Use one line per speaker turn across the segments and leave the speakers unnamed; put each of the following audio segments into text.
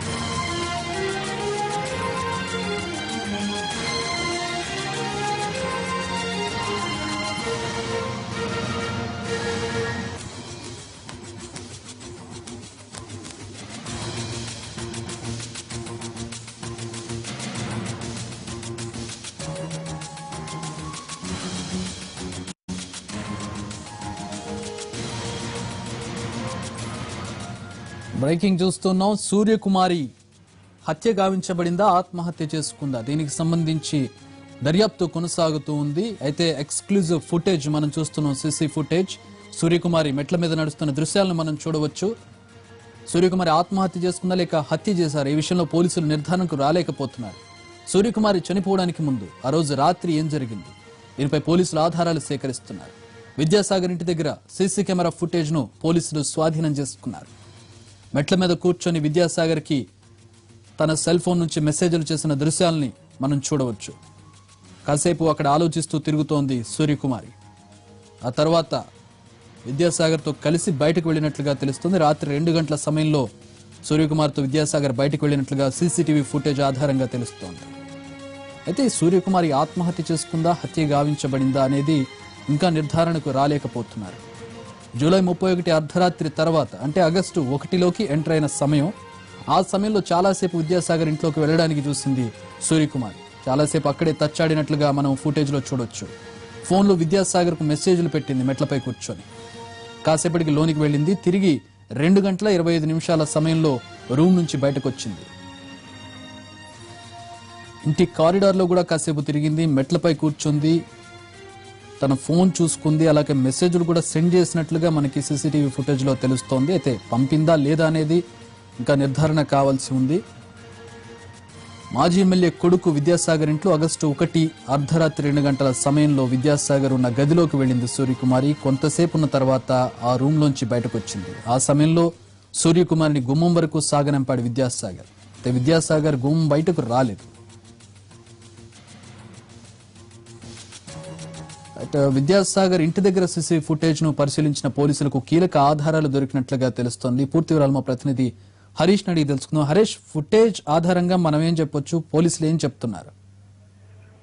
А.Семкин Корректор А.Егорова breaking చూస్తున్నాం. సూర్యకుమారి హత్య గావించబడిందా? ఆత్మహత్య చేసుకుందా? దీనికి సంబంధించి దర్యాప్తు కొనసాగుతూ ఉంది. అయితే ఎక్స్క్లూజివ్ ఫుటేజ్ మనం చూస్తున్నాం. CC footage. సూర్యకుమారి మెట్ల మీద నడుస్తున్న దృశ్యాలను మనం చూడవచ్చు. సూర్యకుమారి ఆత్మహత్య చేసుకుందా లేక హత్య చేశారు? ఈ విషయంలో పోలీసులు నిర్ధారణకు రాలేకపోతున్నారు. సూర్యకుమారి చనిపోవడానికి ముందు ఆ రోజు రాత్రి ఏం జరిగింది? దీనిపై పోలీసులు ఆధారాలు సేకరిస్తున్నారు. విద్యాసాగర్ ఇంటి దగ్గర సీసీ కెమెరా ఫుటేజ్ను పోలీసులు స్వాధీనం చేసుకున్నారు. మెట్ల మీద కూర్చొని విద్యాసాగర్కి తన సెల్ ఫోన్ నుంచి మెసేజ్లు చేసిన దృశ్యాల్ని మనం చూడవచ్చు. కాసేపు అక్కడ ఆలోచిస్తూ తిరుగుతోంది సూర్యకుమారి. ఆ తర్వాత విద్యాసాగర్తో కలిసి బయటకు వెళ్ళినట్లుగా తెలుస్తుంది. రాత్రి రెండు గంటల సమయంలో సూర్యకుమార్తో విద్యాసాగర్ బయటకు వెళ్ళినట్లుగా సీసీటీవీ ఫుటేజ్ ఆధారంగా తెలుస్తోంది. అయితే సూర్యకుమారి ఆత్మహత్య చేసుకుందా హత్య గావించబడిందా అనేది ఇంకా నిర్ధారణకు రాలేకపోతున్నారు. జూలై ముప్పై ఒకటి అర్ధరాత్రి తర్వాత అంటే ఆగస్టు ఒకటిలోకి ఎంటర్ అయిన సమయం ఆ సమయంలో చాలాసేపు విద్యాసాగర్ ఇంట్లోకి వెళ్ళడానికి చూసింది సూర్యకుమార్. చాలాసేపు అక్కడే తచ్చాడినట్లుగా మనం ఫుటేజ్లో చూడొచ్చు. ఫోన్లో విద్యాసాగర్కు మెసేజ్లు పెట్టింది మెట్లపై కూర్చొని. కాసేపటికి లోనికి వెళ్ళింది తిరిగి రెండు గంటల ఇరవై ఐదు నిమిషాల సమయంలో రూమ్ నుంచి బయటకు వచ్చింది ఇంటి కారిడార్లో కూడా కాసేపు తిరిగింది మెట్లపై కూర్చుంది తన ఫోన్ చూసుకుంది అలాగే మెసేజ్లు కూడా సెండ్ చేసినట్లుగా మనకి సీసీటీవీ ఫుటేజ్లో తెలుస్తోంది. అయితే పంపిందా లేదా అనేది ఇంకా నిర్ధారణ కావాల్సి ఉంది. మాజీ ఎమ్మెల్యే కొడుకు విద్యాసాగర్ ఇంట్లో ఆగస్టు ఒకటి అర్ధరాత్రి రెండు గంటల సమయంలో విద్యాసాగర్ ఉన్న గదిలోకి వెళ్ళింది సూర్యకుమారి. కొంతసేపు ఉన్న తర్వాత ఆ రూమ్లోంచి బయటకు వచ్చింది ఆ సమయంలో సూర్యకుమారిని గుమ్మం వరకు సాగనంపాడు విద్యాసాగర్. అయితే విద్యాసాగర్ గుమ్మం బయటకు రాలేదు. విద్యాసాగర్ ఇంటి దగ్గర సీసీ ఫుటేజ్ను పరిశీలించిన పోలీసులకు కీలక ఆధారాలు దొరికినట్లుగా తెలుస్తోంది. పూర్తి వివరాలు మా ప్రతినిధి హరీష్ నడిగి తెలుసుకుందాం. హరీష్ ఫుటేజ్ ఆధారంగా మనం ఏం చెప్పొచ్చు? పోలీసులు ఏం చెప్తున్నారు?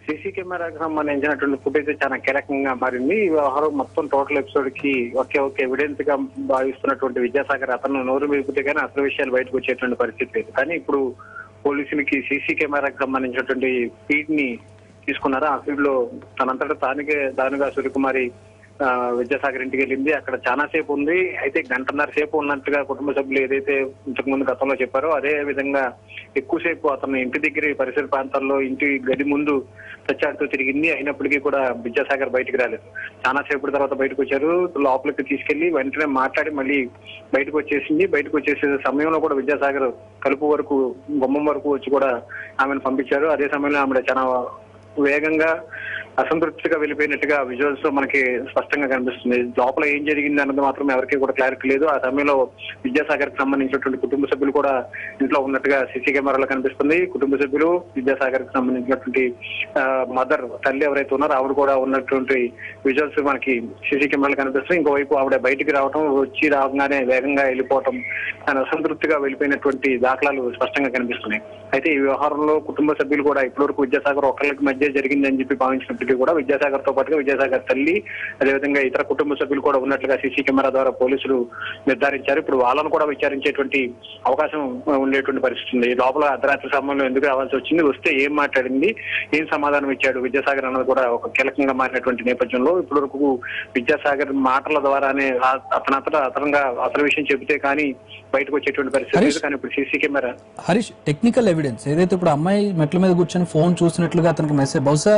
సీసీ కెమెరాకి సంబంధించినటువంటి ఫుటేజ్ చాలా కీలకంగా మారింది. ఈ వ్యవహారం మొత్తం టోటల్ ఎపిసోడ్కి ఒకే ఒక ఎవిడెన్స్గా భావిస్తున్నటువంటి విద్యాసాగర్ అతను నోరు మీపితే కానీ అసలు విషయాలు బయటకు వచ్చేటువంటి పరిస్థితి లేదు. కానీ ఇప్పుడు పోలీసులకి సీసీ కెమెరాకి సంబంధించినటువంటి ఫీడ్ని తీసుకున్నారు? ఆ ఫీడ్లో తనంతటా తానికే దానిగా సూర్యకుమారి విద్యాసాగర్ ఇంటికి వెళ్ళింది. అక్కడ చాలా సేపు ఉంది. అయితే గంటన్నర సేపు ఉన్నట్టుగా కుటుంబ సభ్యులు ఏదైతే ఇంతకు ముందు గతంలో చెప్పారో అదే విధంగా ఎక్కువసేపు అతను ఇంటి దగ్గర పరిసర ప్రాంతాల్లో ఇంటి గది ముందు ప్రచారంతో తిరిగింది. అయినప్పటికీ కూడా విద్యాసాగర్ బయటికి రాలేదు. చాలా సేపటి తర్వాత బయటకు వచ్చారు. లోపలికి తీసుకెళ్ళి వెంటనే మాట్లాడి మళ్ళీ బయటకు వచ్చేసింది. బయటకు వచ్చేసే సమయంలో కూడా విద్యాసాగర్ కలుపు వరకు గుమ్మం వరకు వచ్చి కూడా ఆమెను పంపించారు. అదే సమయంలో ఆమె చాలా వేగంగా అసంతృప్తిగా వెళ్ళిపోయినట్టుగా విజువల్స్లో మనకి స్పష్టంగా కనిపిస్తుంది. లోపల ఏం జరిగింది అన్నది మాత్రం ఎవరికి కూడా క్లారిటీ లేదు. ఆ సమయంలో విద్యాసాగర్కి సంబంధించినటువంటి కుటుంబ సభ్యులు కూడా ఇంట్లో ఉన్నట్టుగా సీసీ కెమెరాలో కనిపిస్తుంది. కుటుంబ సభ్యులు విద్యాసాగర్కి సంబంధించినటువంటి మదర్ తల్లి ఎవరైతే ఉన్నారో ఆవిడ కూడా ఉన్నటువంటి విజువల్స్ మనకి సీసీ కెమెరాలు కనిపిస్తుంది. ఇంకోవైపు ఆవిడ బయటికి రావటం వచ్చి రాగానే వేగంగా వెళ్ళిపోవటం తన అసంతృప్తిగా వెళ్ళిపోయినటువంటి దాఖలాలు స్పష్టంగా కనిపిస్తున్నాయి. అయితే ఈ వ్యవహారంలో కుటుంబ సభ్యులు కూడా ఇప్పటివరకు విద్యాసాగర్ ఒకళ్ళకి మధ్య జరిగిందని చెప్పి భావించినప్పటికీ కూడా విద్యాసాగర్తో పాటుగా విద్యాసాగర్ తల్లి అదేవిధంగా ఇతర కుటుంబ సభ్యులు కూడా ఉన్నట్లుగా సీసీ కెమెరా ద్వారా పోలీసులు నిర్ధారించారు. ఇప్పుడు వాళ్ళను కూడా విచారించేటువంటి అవకాశం ఉండేటువంటి పరిస్థితి ఉంది. లోపల అర్ధరాత్రి సమయంలో ఎందుకు రావాల్సి వచ్చింది? వస్తే ఏం మాట్లాడింది? ఏం సమాధానం ఇచ్చాడు విద్యాసాగర్ అన్నది కూడా ఒక కీలకంగా మారినటువంటి నేపథ్యంలో. ఇప్పటివరకు విద్యాసాగర్ మాటల ద్వారానే ఆ- అతనంతటా అతనంగా అసలు విషయం చెబితే కానీ బయటకు వచ్చేటువంటి పరిస్థితి లేదు. కానీ ఇప్పుడు CC camera
Harish technical evidence ఏదైతే ఇప్పుడు అమ్మాయి మెట్ల మీద కూర్చొని ఫోన్ చూసినట్లుగా అతనికి మెసేజ్ బహుశా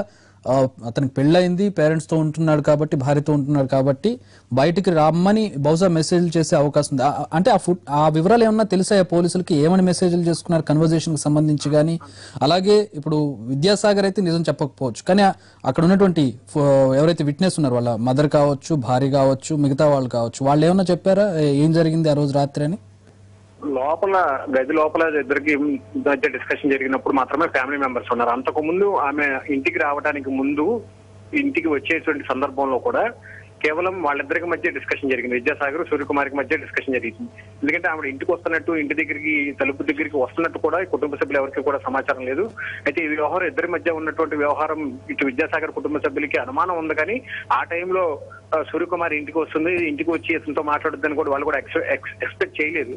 అతనికి పెళ్ళయింది పేరెంట్స్తో ఉంటున్నాడు కాబట్టి భార్యతో ఉంటున్నాడు కాబట్టి బయటికి రమ్మని బహుశా మెసేజ్ చేసే అవకాశం ఉంది. అంటే ఆ ఫుడ్ ఆ వివరాలు ఏమన్నా తెలిసాయా పోలీసులకి? ఏమని మెసేజ్లు చేసుకున్నారు కన్వర్జేషన్కి సంబంధించి కానీ అలాగే ఇప్పుడు విద్యాసాగర్ అయితే నిజం చెప్పకపోవచ్చు. కానీ అక్కడ ఉన్నటువంటి ఫో- ఎవరైతే విట్నెస్ ఉన్నారు వాళ్ళ మదర్ కావచ్చు భార్య కావచ్చు మిగతా వాళ్ళు కావచ్చు వాళ్ళు ఏమన్నా చెప్పారా? ఏం జరిగింది ఆ రోజు రాత్రి అని?
లోపల గది లోపల ఇద్దరికి మధ్య డిస్కషన్ జరిగినప్పుడు మాత్రమే ఫ్యామిలీ మెంబర్స్ ఉన్నారు. అంతకు ముందు ఆమె ఇంటికి రావడానికి ముందు ఇంటికి వచ్చేటువంటి సందర్భంలో కూడా కేవలం వాళ్ళిద్దరికి మధ్య డిస్కషన్ జరిగింది. విద్యాసాగర్ సూర్యకుమార్కి మధ్య డిస్కషన్ జరిగింది. ఎందుకంటే ఆవిడ ఇంటికి వస్తున్నట్టు ఇంటి దగ్గరికి తలుపు దగ్గరికి వస్తున్నట్టు కూడా ఈ కుటుంబ సభ్యులు ఎవరికి కూడా సమాచారం లేదు. అయితే ఈ వ్యవహారం ఇద్దరి మధ్య ఉన్నటువంటి వ్యవహారం ఇటు విద్యాసాగర్ కుటుంబ సభ్యులకి అనుమానం ఉంది కానీ ఆ టైంలో సూర్యకుమార్ ఇంటికి వస్తుంది. ఇంటికి వచ్చి ఇతనితో మాట్లాడుద్దని కూడా వాళ్ళు కూడా ఎక్స్పెక్ట్ చేయలేదు.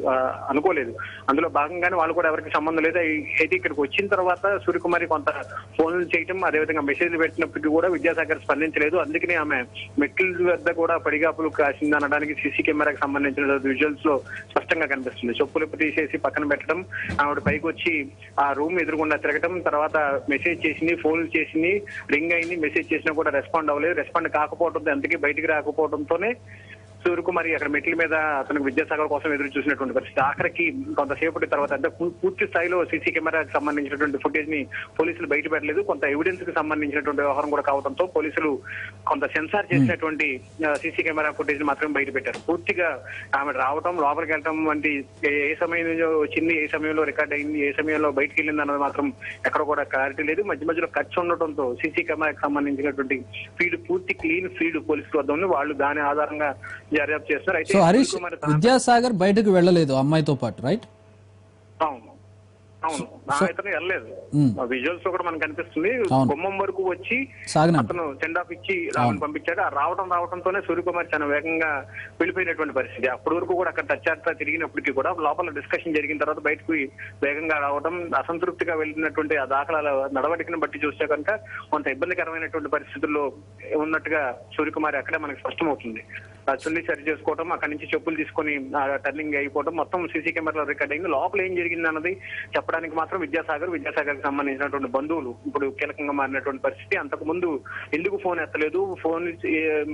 అనుకోలేదు. అందులో భాగంగానే వాళ్ళు కూడా ఎవరికి సంబంధం లేదు. అయితే ఇక్కడికి వచ్చిన తర్వాత సూర్యకుమారి కొంత ఫోన్లు చేయటం అదేవిధంగా మెసేజ్లు పెట్టినప్పటికీ కూడా విద్యాసాగర్ స్పందించలేదు. అందుకనే ఆమె మెట్లు వద్ద కూడా పడిగాపులు కాసింది అనడానికి సీసీ కెమెరాకి సంబంధించిన విజువల్స్లో స్పష్టంగా కనిపిస్తుంది. చెప్పులు తీసేసి పక్కన పెట్టడం ఆవిడ పైకి వచ్చి ఆ రూమ్ ఎదురుకుండా తిరగటం తర్వాత మెసేజ్ చేసింది ఫోన్ చేసింది రింగ్ అయింది మెసేజ్ చేసినా కూడా రెస్పాండ్ అవ్వలేదు. రెస్పాండ్ కాకపోవడంతో అందుకే బయటికి రాకపోవడంతోనే సూర్యకుమారి అక్కడ మెట్ల మీద అతనికి విద్యాసాగర్ కోసం ఎదురు చూసినటువంటి పరిస్థితి. ఆఖరికి కొంతసేపటి తర్వాత అంటే పూర్తి స్థాయిలో సీసీ కెమెరాకి సంబంధించినటువంటి ఫుటేజ్ని పోలీసులు బయట పెట్టలేదు. కొంత ఎవిడెన్స్కి సంబంధించినటువంటి వ్యవహారం కూడా కావడంతో పోలీసులు కొంత సెన్సార్ చేసినటువంటి సీసీ కెమెరా ఫుటేజ్ని మాత్రమే బయట పెట్టారు. పూర్తిగా ఆమె రావటం లోపలికి వెళ్ళటం వంటి ఏ ఏ సమయంలో వచ్చింది ఏ సమయంలో రికార్డ్ అయింది ఏ సమయంలో బయటకు వెళ్ళింది అన్నది మాత్రం ఎక్కడ కూడా క్లారిటీ లేదు. మధ్య మధ్యలో ఖర్చు ఉండటంతో సీసీ కెమెరాకి సంబంధించినటువంటి ఫీడ్ పూర్తి క్లీన్ ఫీడ్ పోలీసులు వద్ద ఉంది. వాళ్ళు దాని ఆధారంగా దర్యాప్తు చేస్తున్నారు అయితే
సో హరీష్ విద్యాసాగర్ బయటకు వెళ్ళలేదు అమ్మాయితో పాటు రైట్
అవును. అవును. ఆ ఇతను వెళ్ళలేదు. విజువల్స్లో కూడా మనకు కనిపిస్తుంది.
అవును.
గుమ్మం వరకు వచ్చి అతను సెండ్ ఆఫ్ ఇచ్చి రావణ్ పంపించాడు. ఆ రావడం రావడంతోనే సూర్యకుమార్ చాలా వేగంగా వెళ్ళిపోయినటువంటి పరిస్థితి. అప్పటి వరకు కూడా అక్కడ టచ్ తిరిగినప్పటికీ కూడా లోపల డిస్కషన్ జరిగిన తర్వాత బయటకు వేగంగా రావడం అసంతృప్తిగా వెళ్ళినటువంటి ఆ దాఖలాల నడవడికను బట్టి చూస్తే కనుక కొంత ఇబ్బందికరమైనటువంటి పరిస్థితుల్లో ఉన్నట్టుగా సూర్యకుమార్ అక్కడే మనకి స్పష్టమవుతుంది. చుల్లి సరి చేసుకోవడం అక్కడి నుంచి చెప్పులు తీసుకొని టర్నింగ్ అయిపోవడం మొత్తం సీసీ కెమెరాలో రికార్డ్ అయింది లోపల ఏం జరిగింది అన్నది చెప్పడానికి మాత్రం విద్యాసాగర్ విద్యాసాగర్కి సంబంధించినటువంటి బంధువులు. ఇప్పుడు కీలకంగా మారినటువంటి పరిస్థితి అంతకు ముందు ఎందుకు ఫోన్ ఎత్తలేదు? ఫోన్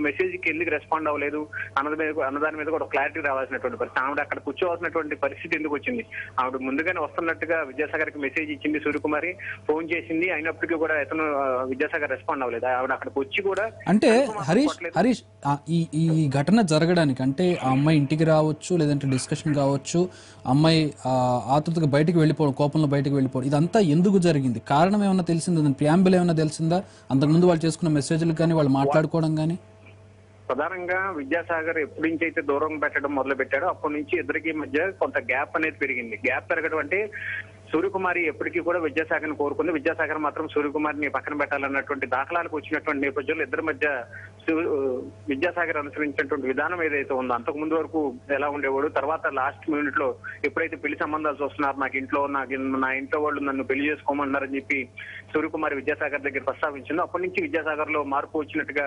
మెసేజ్కి ఎందుకు రెస్పాండ్ అవ్వలేదు? అన్నది మీద అన్నదాని మీద కూడా క్లారిటీ రావాల్సినటువంటి పరిస్థితి. ఆవిడ అక్కడ కూర్చోవాల్సినటువంటి పరిస్థితి ఎందుకు వచ్చింది? ఆవిడ ముందుగానే వస్తున్నట్టుగా విద్యాసాగర్కి మెసేజ్ ఇచ్చింది సూర్యకుమారి. ఫోన్ చేసింది అయినప్పటికీ కూడా ఇతను విద్యాసాగర్ రెస్పాండ్ అవ్వలేదు. ఆవిడ అక్కడికి వచ్చి కూడా
అంటే హరీష్ హరీష్ ఈ ఈ ఘటన జరగడానికి అంటే ఆ అమ్మాయి ఇంటికి రావచ్చు లేదంటే డిస్కషన్ కావచ్చు అమ్మాయి ఆతృతగా బయటికి వెళ్ళిపోవడం కోపంలో బయటకు వెళ్ళిపోరు ఇదంతా ఎందుకు జరిగింది? కారణం ఏమైనా తెలిసిందా? దాని ప్రియాంబుల్ ఏమైనా తెలిసిందా? అంతకుముందు వాళ్ళు చేసుకున్న మెసేజ్లు కానీ వాళ్ళు మాట్లాడుకోవడం కానీ?
ప్రధానంగా విద్యాసాగర్ ఎప్పటి నుంచి అయితే దూరం పెట్టడం మొదలు పెట్టాడో అప్పటి నుంచి ఇద్దరికి మధ్య కొంత గ్యాప్ అనేది పెరిగింది. గ్యాప్ పెరగడం అంటే సూర్యకుమారి ఎప్పటికీ కూడా విద్యాసాగర్ని కోరుకుంది. విద్యాసాగర్ మాత్రం సూర్యకుమారిని పక్కన పెట్టాలన్నటువంటి దాఖలాలకు వచ్చినటువంటి నేపథ్యంలో ఇద్దరి మధ్య విద్యాసాగర్ అనుసరించినటువంటి విధానం ఏదైతే ఉందో అంతకు ముందు వరకు ఎలా ఉండేవాడు తర్వాత లాస్ట్ మినిట్లో ఎప్పుడైతే పెళ్ళి సంబంధాలు చూస్తున్నారు నాకు ఇంట్లో నాకు నా ఇంట్లో వాళ్ళు నన్ను పెళ్ళి చేసుకోమన్నారని చెప్పి సూర్యకుమారి విద్యాసాగర్ దగ్గర ప్రస్తావించిందో అప్పటి నుంచి విద్యాసాగర్లో మార్పు వచ్చినట్టుగా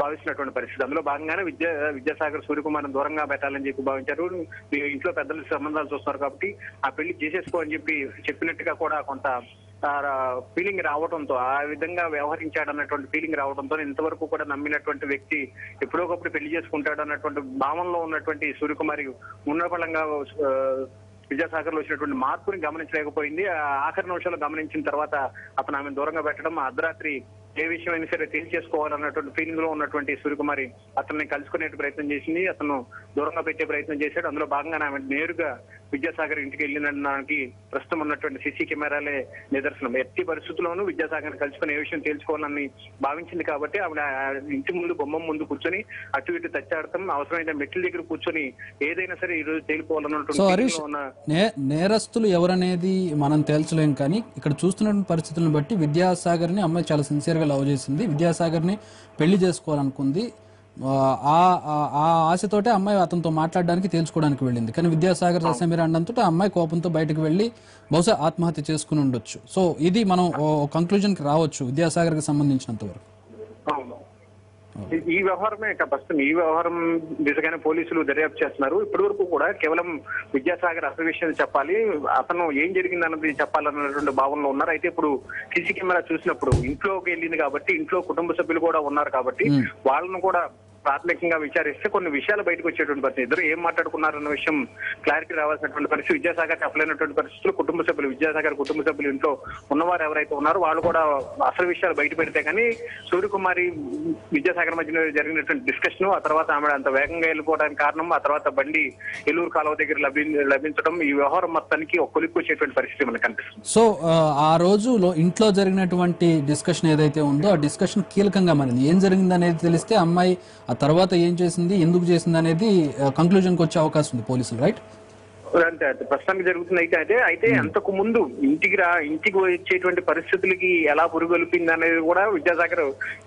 భావిస్తున్నటువంటి పరిస్థితి. అందులో భాగంగానే విద్యా విద్యాసాగర్ సూర్యకుమార్ని దూరంగా పెట్టాలని చెప్పి భావించారు. మీ ఇంట్లో పెద్దల సంబంధాలు చూస్తున్నారు కాబట్టి ఆ పెళ్ళి చేసేసుకో అని చెప్పి చెప్పినట్టుగా కూడా కొంత ఫీలింగ్ రావడంతో ఆ విధంగా వ్యవహరించాడు అన్నటువంటి ఫీలింగ్ రావడంతో ఇంతవరకు కూడా నమ్మినటువంటి వ్యక్తి ఎప్పుడో ఒకప్పుడు పెళ్ళి చేసుకుంటాడు అన్నటువంటి భావనలో ఉన్నటువంటి సూర్యకుమారి ఉన్నపళంగా విద్యాసాగర్లో వచ్చినటువంటి మార్పుని గమనించలేకపోయింది. ఆ ఆఖరి నిమిషాలు గమనించిన తర్వాత అతను ఆమెను దూరంగా పెట్టడం అర్ధరాత్రి ఏ విషయం సరే తేల్చేసుకోవాలన్నటువంటి ఫీలింగ్లో ఉన్నటువంటి సూర్యకుమారి అతన్ని కలుసుకునే ప్రయత్నం చేసింది. అతను దూరంగా పెట్టే ప్రయత్నం చేశాడు. అందులో భాగంగా ఆమె నేరుగా విద్యాసాగర్ ఇంటికి వెళ్ళినడానికి ప్రస్తుతం ఉన్నటువంటి సీసీ కెమెరాలే నిదర్శనం. ఎట్టి పరిస్థితుల్లోనూ విద్యాసాగర్ కలుసుకుని ఏ విషయం తేల్చుకోవాలని భావించింది కాబట్టి ఆవిడ ఇంటి ముందు బొమ్మం ముందు కూర్చొని అటు ఇటు తచ్చాడతాం అవసరమైన మెట్ల దగ్గర కూర్చొని ఏదైనా సరే ఈ రోజు తేలిపోవాలన్నటువంటి
నే నేరస్తులు ఎవరనేది మనం తేల్చలేం కానీ ఇక్కడ చూస్తున్న పరిస్థితులను బట్టి విద్యాసాగర్ని అమ్మాయి చాలా సిన్సియర్గా లవ్ చేసింది. విద్యాసాగర్ని పెళ్ళి చేసుకోవాలనుకుంది. ఆ ఆశతోటే అమ్మాయి అతనితో మాట్లాడడానికి తేల్చుకోవడానికి వెళ్ళింది. కానీ విద్యాసాగర్ రసం మీరు ఆ అమ్మాయి కోపంతో బయటకు వెళ్ళి బహుశా ఆత్మహత్య చేసుకుని ఉండొచ్చు. సో ఇది మనం కంక్లూజన్కి రావచ్చు విద్యాసాగర్కి సంబంధించినంత వరకు.
ఈ- వ్యవహారమే ప్రస్తుతం ఈ వ్యవహారం దిశగానే పోలీసులు దర్యాప్తు చేస్తున్నారు. ఇప్పటి వరకు కూడా కేవలం విద్యాసాగర్ అసలు విషయం చెప్పాలి. అతను ఏం జరిగింది అన్నది చెప్పాలన్నటువంటి భావనలో ఉన్నారు. అయితే ఇప్పుడు సీసీ కెమెరా చూసినప్పుడు ఇంట్లోకి వెళ్ళింది కాబట్టి ఇంట్లో కుటుంబ సభ్యులు కూడా ఉన్నారు కాబట్టి వాళ్ళను కూడా ప్రాథమికంగా విచారిస్తే కొన్ని విషయాలు బయటకు వచ్చేటువంటి పరిస్థితి. ఇద్దరు ఏం మాట్లాడుకున్నారన్న విషయం క్లారిటీ రావాల్సినటువంటి పరిస్థితి. విద్యాసాగర్ చెప్పలేనటువంటి పరిస్థితులు కుటుంబ సభ్యులు విద్యాసాగర్ కుటుంబ సభ్యులు ఇంట్లో ఉన్నవారు ఎవరైతే ఉన్నారో వాళ్ళు కూడా అసలు విషయాలు బయట పెడితే కానీ సూర్యకుమారి విద్యాసాగర్ మధ్య జరిగినటువంటి డిస్కషన్ ఆ తర్వాత ఆమె అంత వేగంగా వెళ్ళిపోవడానికి కారణం ఆ తర్వాత బండి ఏలూరు కాలువ దగ్గర లభి లభించడం ఈ వ్యవహారం మొత్తానికి ఒక కొలిక్కి వచ్చేటువంటి పరిస్థితి మనకు కనిపిస్తుంది.
సో ఆ, ఆ రోజులో ఇంట్లో జరిగినటువంటి డిస్కషన్ ఏదైతే ఉందో ఆ డిస్కషన్ కీలకంగా మారింది. ఏం జరిగింది అనేది తెలిస్తే అమ్మాయి ఆ తర్వాత ఏం చేసింది ఎందుకు చేసింది అనేది కంక్లూజన్కి వచ్చే అవకాశం ఉంది పోలీసులు రైట్
అంతే అంతే. ప్రస్తుతానికి జరుగుతుంది అయితే అయితే అయితే అంతకు ముందు ఇంటికి రా ఇంటికి వచ్చేటువంటి పరిస్థితులకి ఎలా పురుగొలిపింది అనేది కూడా విద్యాసాగర్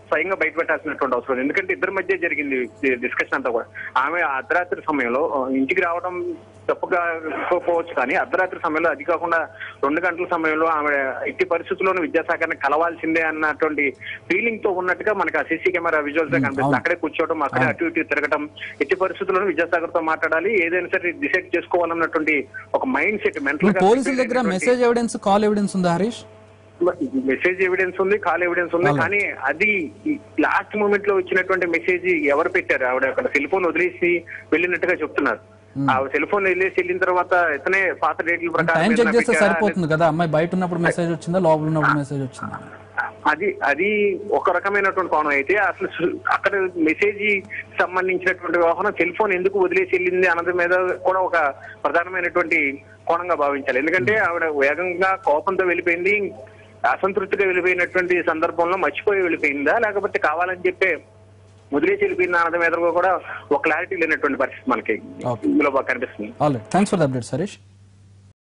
స్వయంగా బయటపెట్టాల్సినటువంటి అవసరం. ఎందుకంటే ఇద్దరి మధ్య జరిగింది డిస్కషన్ అంతా కూడా. ఆమె అర్ధరాత్రి సమయంలో ఇంటికి రావడం తప్పుగా పోవచ్చు కానీ అర్ధరాత్రి సమయంలో అది కాకుండా రెండు గంటల సమయంలో ఆమె ఎట్టి పరిస్థితుల్లోనూ విద్యాసాగర్ని కలవాల్సిందే అన్నటువంటి ఫీలింగ్తో ఉన్నట్టుగా మనకి ఆ సీసీ కెమెరా విజువల్స్ కనిపిస్తుంది.
అవును.
అక్కడే కూర్చోవడం అక్కడే అటు ఇటు తిరగటం ఎట్టి పరిస్థితుల్లోనూ విద్యాసాగర్తో మాట్లాడాలి. ఏదైనా సరే డిసైడ్ చేసుకోవాలన్నటువంటి ఒక మైండ్ సెట్ మెంటల్
పోలీసుల దగ్గర మెసేజ్ ఎవిడెన్స్ కాల్ ఎవిడెన్స్ ఉందా హరీష్?
మెసేజ్ ఎవిడెన్స్ ఉంది కాల్ ఎవిడెన్స్ ఉంది. కానీ అది లాస్ట్ మూమెంట్లో వచ్చినటువంటి మెసేజ్ ఎవరు పెట్టారు? ఆవిడ అక్కడ సెల్ ఫోన్ వదిలేసి వెళ్ళినట్టుగా చెప్తున్నారు. ఆ సెల్ ఫోన్ వదిలేసి వెళ్ళిన తర్వాత ఇతనే పాత డేట్ల ప్రకారం
టైం చెక్
ఏదైనా
చేస్తే
పెట్టారా?
సరిపోతుంది కదా? అమ్మాయి బయట ఉన్నప్పుడు మెసేజ్ వచ్చిందా? లోపల ఉన్నప్పుడు మెసేజ్ వచ్చిందా?
అది అది ఒక రకమైనటువంటి కోణం. అయితే అసలు సు- అక్కడ మెసేజ్ సంబంధించినటువంటి వ్యవహారం సెల్ ఫోన్ ఎందుకు వదిలేసి వెళ్ళింది అన్నది మీద కూడా ఒక ప్రధానమైనటువంటి కోణంగా భావించాలి. ఎందుకంటే ఆవిడ వేగంగా కోపంతో వెళ్ళిపోయింది అసంతృప్తిగా వెళ్ళిపోయినటువంటి సందర్భంలో మర్చిపోయి వెళ్ళిపోయిందా? లేకపోతే కావాలని చెప్పే వదిలేసి వెళ్ళిపోయిందా అన్నది మీద కూడా ఒక క్లారిటీ లేనటువంటి పరిస్థితి మనకి. ఇందులో కనిపిస్తుంది.
Thanks for update Harish